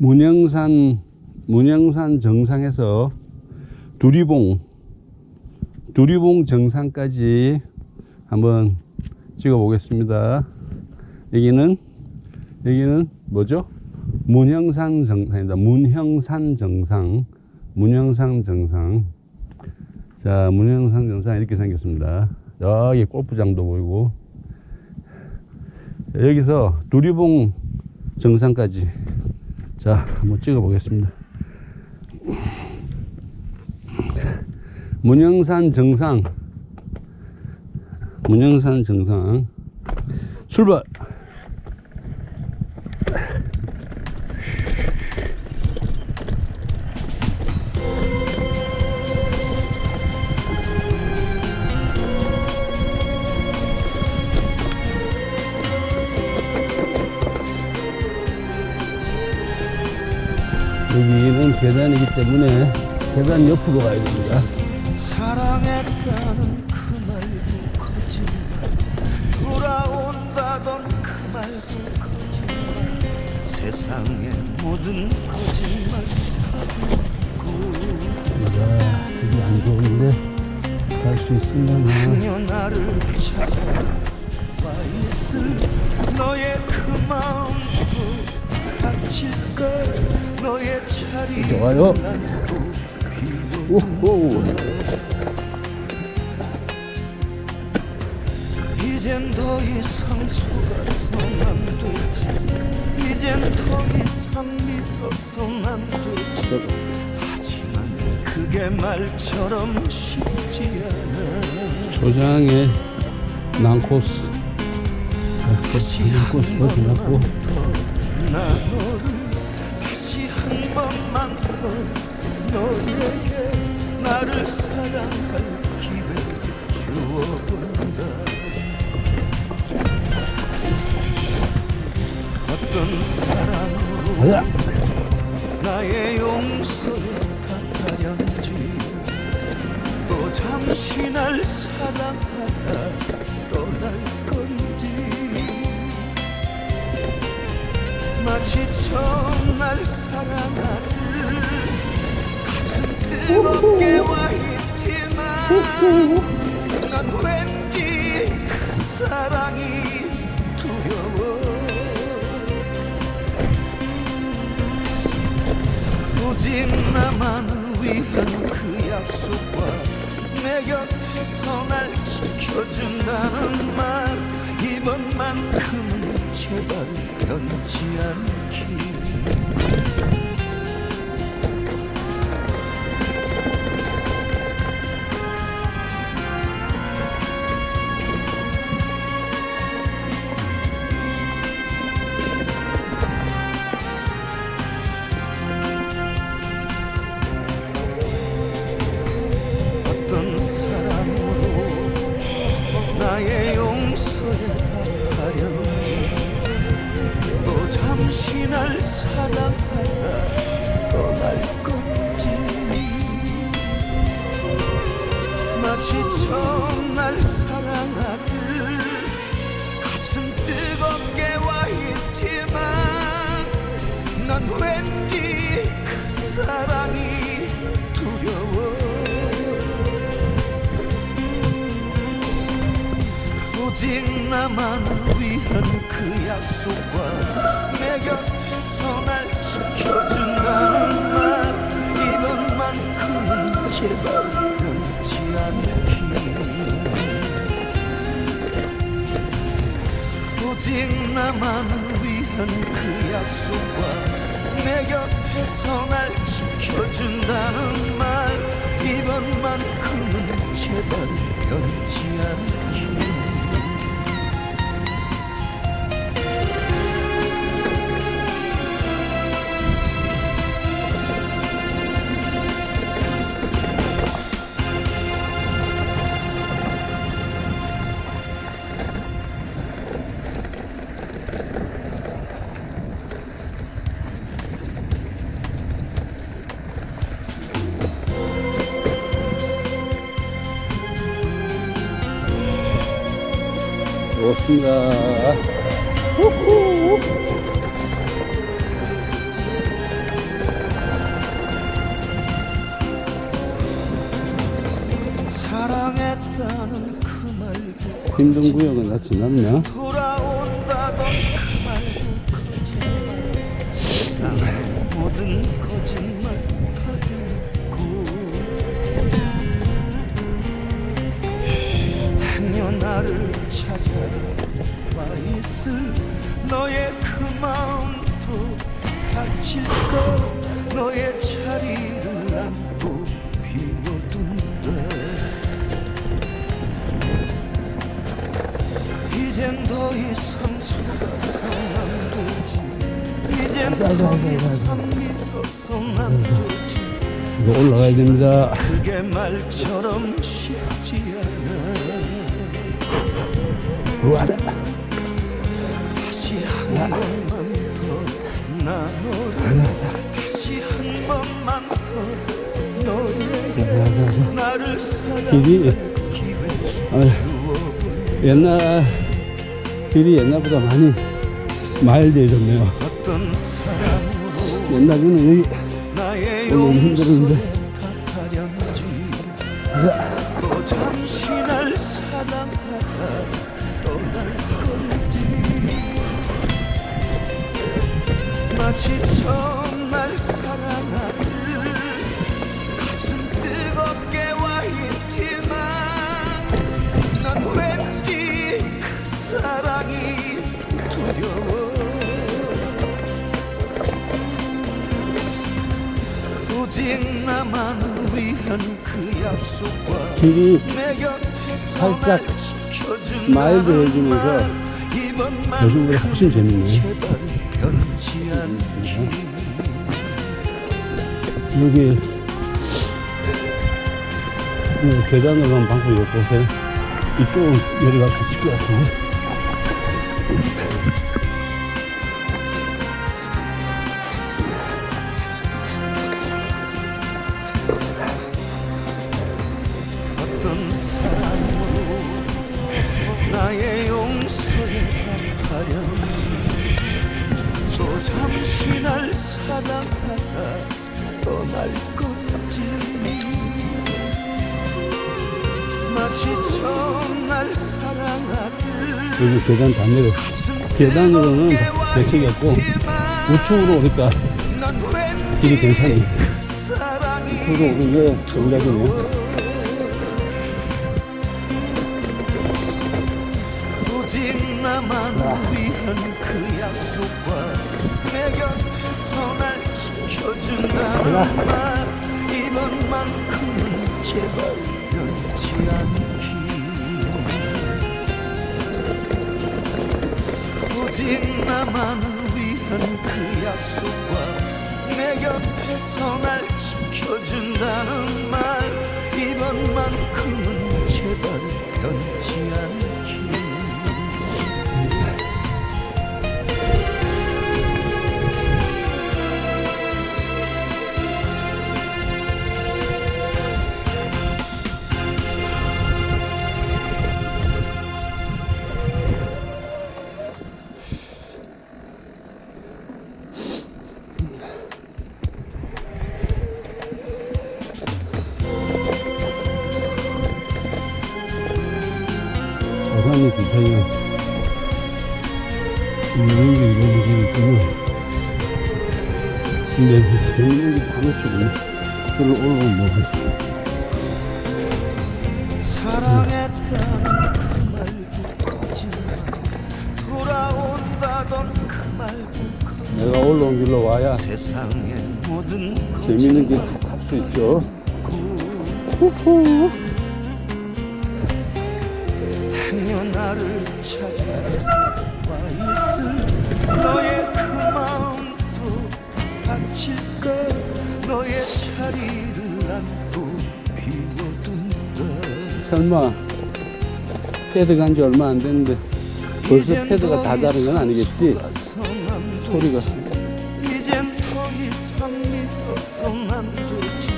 문영산 문영산 정상에서 두리봉 두리봉 정상까지 한번 찍어 보겠습니다. 여기는 여기는 뭐죠? 문형산 정상입니다. 문형산 정상. 문형산 정상. 자, 문형산 정상 이렇게 생겼습니다. 여기 골프장도 보이고. 자, 여기서 두리봉 정상까지 자, 한번 찍어 보겠습니다. 문영산 정상. 문영산 정상. 출발! 계단이기 때문에 계단 옆으로 가야 됩니다. 사랑했다는 그 말도 거짓말 돌아온다던 그 말도 거짓말 세상의 모든 거짓말 야, 이게 안 좋은데 갈 수 있으려나? 그녀 나를 찾아와 있을 너의 그 마음도 자리 좋아요. 오호. 이젠 더 이상 속아선 안 되지 이젠 더 이상 믿어선 안 되지 하지만 그게 말처럼 쉽지 않아 조장의 난코스. 난코스 너를 다시 더 너에게 나를 사랑할 기회를 주어본다 어떤 사랑으로. 나의 용서에 답하련지 또 잠시 날 사랑하다 떠날 건지 마치 처음 날 사랑하듯 뜨겁게 와 있지만 난 왠지 그 사랑이 두려워. 오직 나만을 위한 그 약속과 내 곁에서 날 지켜준다는 말 이번만큼은 제발 변치 않기 난 왠지 그 사랑이 두려워. 오직 나만을 위한 그 약속과 내 곁에서 날 지켜준다는 말 이번만큼은 제발 변치 않기 오직 나만을 위한 그 약속과 내 곁에서 날 지켜준다는 말. 이번만큼은 제발 변치 않 먹었습니다. 우후. 힘든 구역은 다 지났나? 나를 와 있을 너의 그 마음도 다칠까 너의 자리를 안고 비워둔다 이젠 더 이상 속아선 안 되지. 이젠 더 이상 믿어선 안 되지. 이거 올라가야 됩니다. 그게 말처럼 쉽지 않아. 우 와. 다시 한 번만 더나 너를 다시 한 번만 더 너에게 나를 길이 아, 옛날 길이 옛날보다 많이 마일드해졌네요. 옛날에는 여기 너무 힘들었는데. 또 잠시 날 사랑하다 떠날 건지 마치 처음 날 사랑하듯 가슴 뜨겁게 와 있지만 난 왠지 그 사랑이 두려워. 오직 나만을 위한 그 약속과 길이 내 곁에서 살짝 나만 이번만큼은 요즘보다 훨씬 재밌네. 제발 변치 않기 여기 이 계단으로 가는 방법이 없어서 이쪽으로 내려갈 수 있을 것 같은데. 답하련지 또 잠시 날 사랑하다 떠날 건지 마치 처음 날 사랑하듯 여기 계단 다 내려. 계단으로는 대책이 없고 우측으로 오니까 길이 괜찮네. 우측으로 오는 게 정답이네. 오 위한 그 약속과 내 곁에서 날 지켜준다는 말 이번만큼은 제발 변치 않기. 오직 나만 위한 그 약속과 내 곁에서 날 지켜준다는 말 이번만큼은 제발 변치 않기 게 이런 게 있구나. 근데 재밌는 게다 놓치고 저로 올라오면 뭐가 있어. 사랑했다는 그 말도 거짓말 돌아온다던 그 말도 거짓말 내가 올라온 길로 와야 세상의 모든 재밌는 길다탈수 있죠. 후후. 행여 나를 찾아 그 설마 패드 간 지 얼마 안 됐는데 벌써 패드가 다 다른 건 아니겠지? 소리가. 이젠 더 이상 믿어선 안 되지.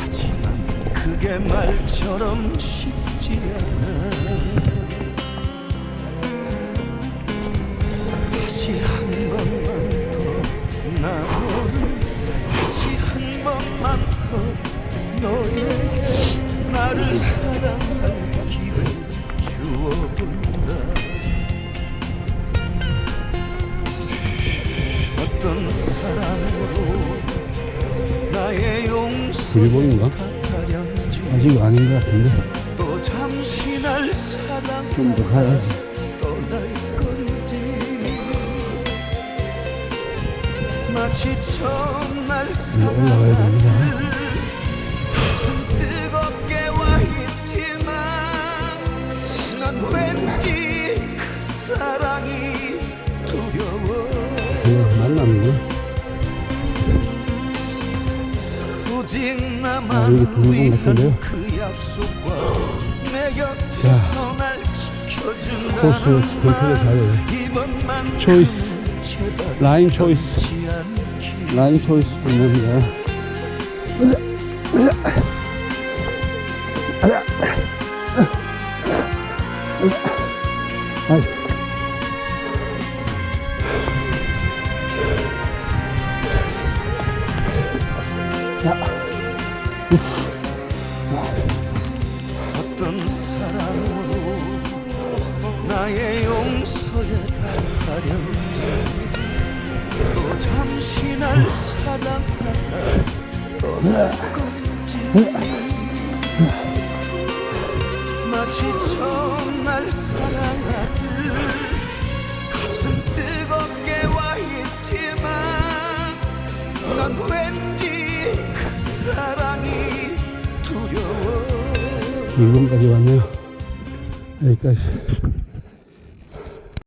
하지만 그게 말처럼 쉽지 않아 일본인가? 갚아련지 아직 아닌 것 같은데 좀더 가야지 떠날 올라가야 됩니다. 아, 나만 여기 위한 같은데요? 그 약속과 내 곁에서 날 지켜준다는 코스 선택을 잘해요. 이번만 초이스. 라인 초이스 라인 초이스 중요합니다 아이. 마치 처음 날 사랑하듯 가슴 뜨겁게 와 있지만 난 왠지 그 사랑이 두려워. 일본까지 왔네요 여기까지